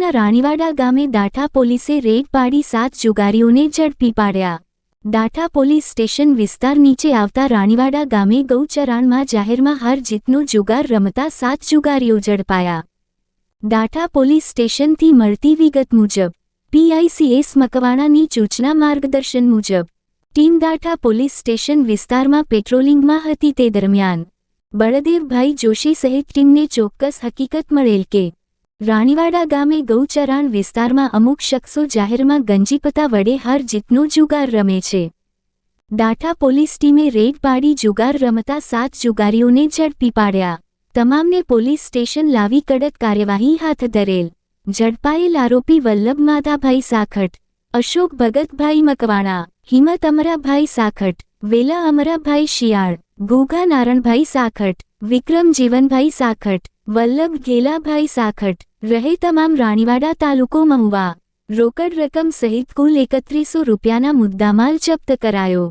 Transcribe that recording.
રાણીવાડા ગામે દાઠા પોલીસે રેડ પાડી સાત જુગારીઓને ઝડપી પાડ્યા. દાઠા પોલીસ સ્ટેશન વિસ્તાર નીચે આવતા રાણીવાડા ગામે ગૌચરાણમાં જાહેરમાં હાર જીતનો જુગાર રમતા સાત જુગારીઓ ઝડપાયા. દાઠા પોલીસ સ્ટેશનથી મળતી વિગત મુજબ, પીઆઈસીએસ મકવાણાની સૂચના માર્ગદર્શન મુજબ, ટીમ દાઠા પોલીસ સ્ટેશન વિસ્તારમાં પેટ્રોલિંગમાં હતી તે દરમિયાન, બળદેવભાઈ જોશી સહિત ટીમને ચોક્કસ હકીકત મળેલ કે રાણીવાડા ગામે ગૌચરાણ વિસ્તારમાં અમુક શખ્સો જાહેરમાં ગંજીપતા વડે હાર જીતનો જુગાર રમે છે. દાઠા પોલીસ ટીમે રેડ પાડી જુગાર રમતા સાત જુગારીઓને ઝડપી પાડ્યા. તમામને પોલીસ સ્ટેશન લાવી કડક કાર્યવાહી હાથ ધરેલ. ઝડપાયેલ આરોપી વલ્લભ માધાભાઈ સાખટ અશોક ભગતભાઈ મકવાણા, હિમત અમરાભાઈ સાખટ વેલા અમરાભાઈ શિયાળ ગોગા નારણભાઈ સાખટ વિક્રમ જીવનભાઈ સાખટ વલ્લભ ઘેલાભાઈ સાખટ રહે તમામ રાણીવાડા તાલુકો મહુવા રોકડ રકમ સહિત કુલ એકત્રીસો રૂપિયાના મુદ્દામાલ જપ્ત કરાયો.